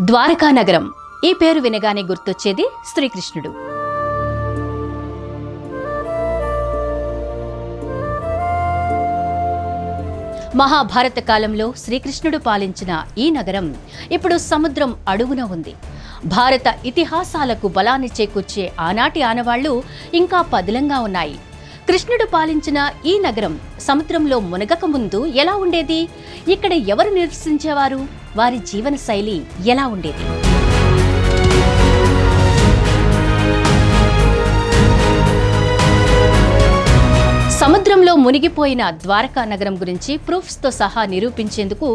ద్వారకా నగరం ఈ పేరు వినగానే గుర్తొచ్చేది శ్రీకృష్ణుడు. మహాభారత కాలంలో శ్రీకృష్ణుడు పాలించిన ఈ నగరం ఇప్పుడు సముద్రం అడుగున ఉంది. భారత ఇతిహాసాలకు బలాన్ని చేకూర్చే ఆనాటి ఆనవాళ్ళు ఇంకా పదిలంగా ఉన్నాయి. కృష్ణుడు పాలించిన ఈ నగరం సముద్రంలో మునగక ముందు ఎలా ఉండేది? ఇక్కడ ఎవరు నివసించేవారు? వారి జీవన శైలి ఎలా ఉండేది? సముద్రంలో మునిగిపోయిన ద్వారకా నగరం గురించి ప్రూఫ్స్తో సహా నిరూపించేందుకు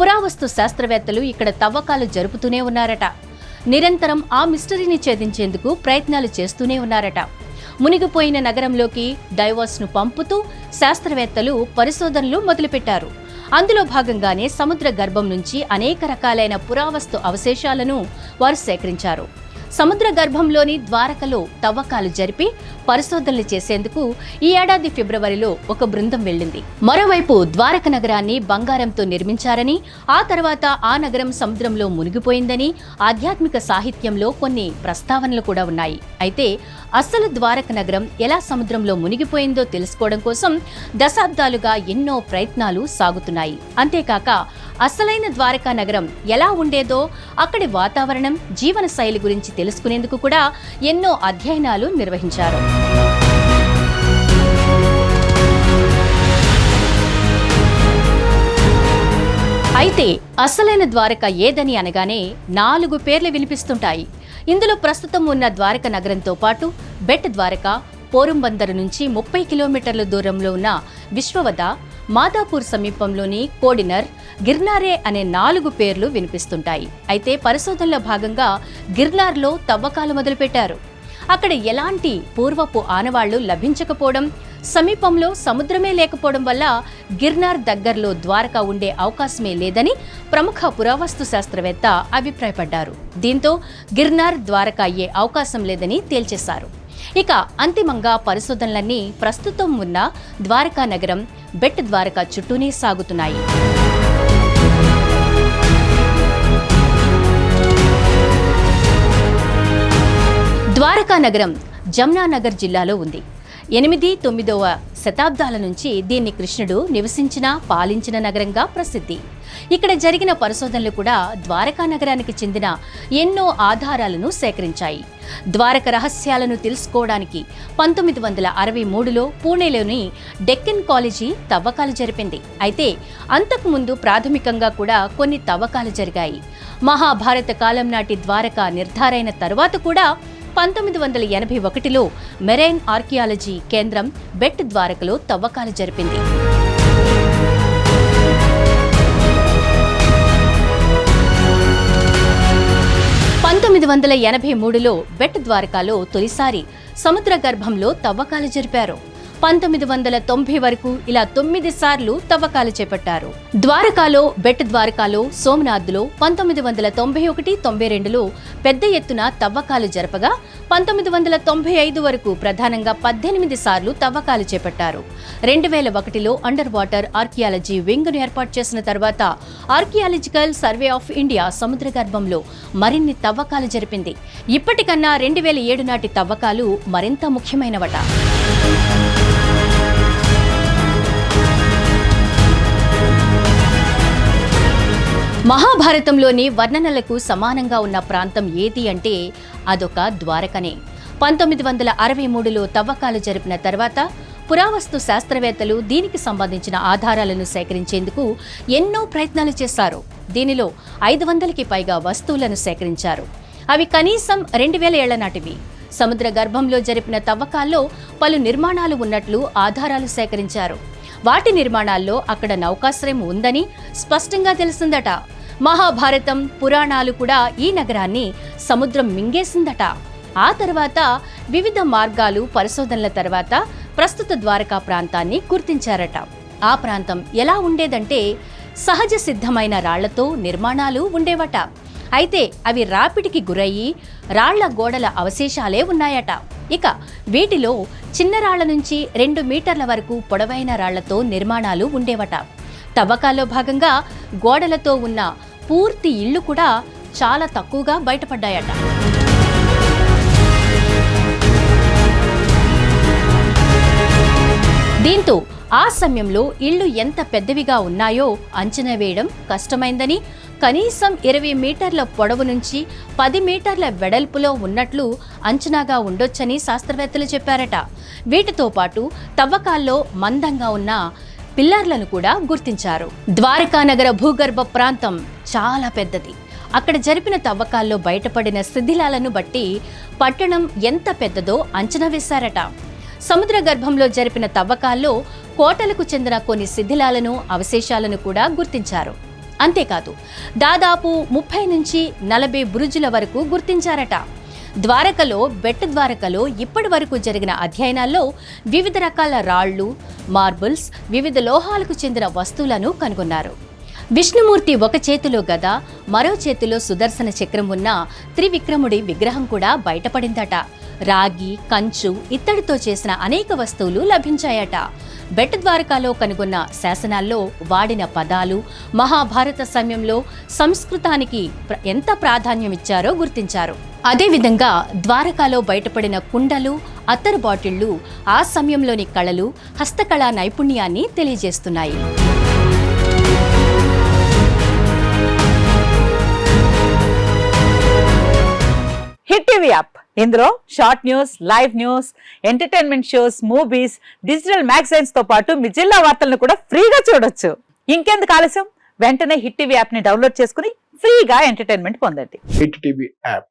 పురావస్తు శాస్త్రవేత్తలు ఇక్కడ తవ్వకాలు జరుపుతూనే ఉన్నారట. నిరంతరం ఆ మిస్టరీని ఛేదించేందుకు ప్రయత్నాలు చేస్తూనే ఉన్నారట. మునిగిపోయిన నగరంలోకి డైవర్స్ను పంపుతూ శాస్త్రవేత్తలు పరిశోధనలు మొదలుపెట్టారు. అందులో భాగంగానే సముద్ర గర్భం నుంచి అనేక రకాలైన పురావస్తు అవశేషాలను వారు సేకరించారు. సముద్ర గర్భంలోని ద్వారకలో తవ్వకాలు జరిపి పరిశోధనలు చేసేందుకు ఈ ఏడాది ఫిబ్రవరిలో ఒక బృందం వెళ్ళింది. మరోవైపు ద్వారక నగరాన్ని బంగారంతో నిర్మించారని ఆ తర్వాత ఆ నగరం సముద్రంలో మునిగిపోయిందని ఆధ్యాత్మిక సాహిత్యంలో కొన్ని ప్రస్తావనలు కూడా ఉన్నాయి. అయితే అసలు ద్వారక నగరం ఎలా సముద్రంలో మునిగిపోయిందో తెలుసుకోవడం కోసం దశాబ్దాలుగా ఎన్నో ప్రయత్నాలు సాగుతున్నాయి. అంతేకాక అసలైన ద్వారకా నగరం ఎలా ఉండేదో అక్కడి వాతావరణం జీవన శైలి గురించి తెలుసుకునేందుకు కూడా ఎన్నో అధ్యయనాలు నిర్వహించారు. అయితే అసలైన ద్వారక ఏదని అనగానే నాలుగు పేర్లు వినిపిస్తుంటాయి. ఇందులో ప్రస్తుతం ఉన్న ద్వారక నగరంతో పాటు బెట్ ద్వారక పోరంబందరు నుంచి ముప్పై కిలోమీటర్ల దూరంలో ఉన్న విశ్వవద మాదాపూర్ సమీపంలోని కోడినర్ గిర్నారే అనే నాలుగు పేర్లు వినిపిస్తుంటాయి. అయితే పరిశోధనలో భాగంగా గిర్నార్లో తవ్వకాలు మొదలుపెట్టారు. అక్కడ ఎలాంటి పూర్వపు ఆనవాళ్ళు లభించకపోవడం సమీపంలో సముద్రమే లేకపోవడం వల్ల గిర్నార్ దగ్గరలో ద్వారకా ఉండే అవకాశమే లేదని ప్రముఖ పురావస్తు శాస్త్రవేత్త అభిప్రాయపడ్డారు. దీంతో గిర్నార్ ద్వారకా అయ్యే అవకాశం లేదని తేల్చేశారు. ఇక అంతిమంగా పరిశోధనలన్నీ ప్రస్తుతం ఉన్న ద్వారకా నగరం బెట్ ద్వారకా చుట్టూనే సాగుతున్నాయి. ద్వారకా నగరం జమ్నానగర్ జిల్లాలో ఉంది. ఎనిమిది తొమ్మిదవ శతాబ్దాల నుంచి దీన్ని కృష్ణుడు నివసించిన పాలించిన నగరంగా ప్రసిద్ధి. ఇక్కడ జరిగిన పరిశోధనలు కూడా ద్వారకా నగరానికి చెందిన ఎన్నో ఆధారాలను సేకరించాయి. ద్వారక రహస్యాలను తెలుసుకోవడానికి పంతొమ్మిది వందల అరవై మూడులో పూణేలోని డెక్కన్ కాలేజీ తవ్వకాలు జరిపింది. అయితే అంతకుముందు ప్రాథమికంగా కూడా కొన్ని తవ్వకాలు జరిగాయి. మహాభారత కాలం నాటి ద్వారక నిర్ధారైన తరువాత కూడా పంతొమ్మిది వందల ఎనభై ఒకటిలో మెరైన్ ఆర్కియాలజీ కేంద్రం బెట్ ద్వారకలో తవ్వకాలు జరిపింది. పంతొమ్మిది వందల ఎనభై మూడులో బెట్ ద్వారకాలో తొలిసారి సముద్ర గర్భంలో తవ్వకాలు జరిపారు. పంతొమ్మిది వందల తొంభై వరకు ఇలా తొమ్మిది సార్లు తవ్వకాలు చేపట్టారు. ద్వారకాలో బెట్ ద్వారకాలో సోమనాథ్లో పంతొమ్మిది వందల తొంభై ఒకటి తొంభై రెండులో పెద్ద ఎత్తున తవ్వకాలు జరపగా పంతొమ్మిది వందల తొంభై ఐదు వరకు ప్రధానంగా పద్దెనిమిది సార్లు తవ్వకాలు చేపట్టారు. రెండు వేల ఒకటిలో అండర్ వాటర్ ఆర్కియాలజీ వింగ్ను ఏర్పాటు చేసిన తర్వాత ఆర్కియాలజికల్ సర్వే ఆఫ్ ఇండియా సముద్ర గర్భంలో మరిన్ని తవ్వకాలు జరిపింది. ఇప్పటికన్నా రెండు వేల ఏడు నాటి తవ్వకాలు మరింత ముఖ్యమైనవట. మహాభారతంలోని వర్ణనలకు సమానంగా ఉన్న ప్రాంతం ఏది అంటే అదొక ద్వారకనే. పంతొమ్మిది వందల అరవై మూడులో తవ్వకాలు జరిపిన తర్వాత పురావస్తు శాస్త్రవేత్తలు దీనికి సంబంధించిన ఆధారాలను సేకరించేందుకు ఎన్నో ప్రయత్నాలు చేశారు. దీనిలో ఐదు వందలకి పైగా వస్తువులను సేకరించారు. అవి కనీసం రెండు వేల ఏళ్ళ నాటివి. సముద్ర గర్భంలో జరిపిన తవ్వకాల్లో పలు నిర్మాణాలు ఉన్నట్లు ఆధారాలు సేకరించారు. వాటి నిర్మాణాల్లో అక్కడ నౌకాశ్రయం ఉందని స్పష్టంగా తెలిసిందట. మహాభారతం పురాణాలు కూడా ఈ నగరాన్ని సముద్రం మింగేసిందట. ఆ తర్వాత వివిధ మార్గాలు పరిశోధనల తర్వాత ప్రస్తుత ద్వారకా ప్రాంతాన్ని గుర్తించారట. ఆ ప్రాంతం ఎలా ఉండేదంటే సహజ సిద్ధమైన రాళ్ళతో నిర్మాణాలు ఉండేవట. అయితే అవి రాపిడికి గురయ్యి రాళ్ళ గోడల అవశేషాలే ఉన్నాయట. ఇక వీటిలో చిన్న రాళ్ళ నుంచి రెండు మీటర్ల వరకు పొడవైన రాళ్ళతో నిర్మాణాలు ఉండేవట. తవ్వకాల్లో భాగంగా గోడలతో ఉన్న పూర్తి ఇళ్ళు కూడా చాలా తక్కువగా బయటపడ్డాయట. దీంతో ఆ సమయంలో ఇళ్ళు ఎంత పెద్దవిగా ఉన్నాయో అంచనా వేయడం కష్టమైందని కనీసం ఇరవై మీటర్ల పొడవు నుంచి పది మీటర్ల వెడల్పులో ఉన్నట్లు అంచనాగా ఉండొచ్చని శాస్త్రవేత్తలు చెప్పారట. వీటితో పాటు తవ్వకాల్లో మందంగా ఉన్న పిల్లర్లను కూడా గుర్తించారు. ద్వారకా నగర భూగర్భ ప్రాంతం చాలా పెద్దది. అక్కడ జరిపిన తవ్వకాల్లో బయటపడిన శిథిలాలను బట్టి పట్టణం ఎంత పెద్దదో అంచనా వేశారట. సముద్ర గర్భంలో జరిపిన తవ్వకాల్లో కోటలకు చెందిన కొన్ని శిథిలాలను అవశేషాలను కూడా గుర్తించారు. అంతేకాదు దాదాపు ముప్పై నుంచి నలభై బురుజుల వరకు గుర్తించారట. ద్వారకలో బెట్ ద్వారకలో ఇప్పటి వరకు జరిగిన అధ్యయనాల్లో వివిధ రకాల రాళ్ళు మార్బుల్స్ వివిధ లోహాలకు చెందిన వస్తువులను కనుగొన్నారు. విష్ణుమూర్తి ఒక చేతిలో గద మరో చేతిలో సుదర్శన చక్రం ఉన్న త్రివిక్రముడి విగ్రహం కూడా బయటపడిందట. రాగి కంచు ఇత్తడితో చేసిన అనేక వస్తువులు లభించాయట. బెట్ ద్వారకాలో కనుగొన్న శాసనాల్లో వాడిన పదాలు మహాభారత సమయంలో సంస్కృతానికి ఎంత ప్రాధాన్యం ఇచ్చారో గుర్తించారు. అదేవిధంగా ద్వారకాలో బయటపడిన కుండలు అత్తరు బాటిళ్ళు ఆ సమయంలోని కళలు హస్తకళా నైపుణ్యాన్ని తెలియజేస్తున్నాయి. Hit TV app. ఇందులో short news live news entertainment shows movies digital మ్యాగజైన్స్తో పాటు మీ జిల్లా వార్తలను కూడా ఫ్రీగా చూడొచ్చు. ఇంకెందుకు ఆలస్యం? వెంటనే హిట్ టీవీ యాప్ని డౌన్లోడ్ చేసుకుని ఫ్రీగా ఎంటర్టైన్మెంట్ పొందండి. Hit TV app.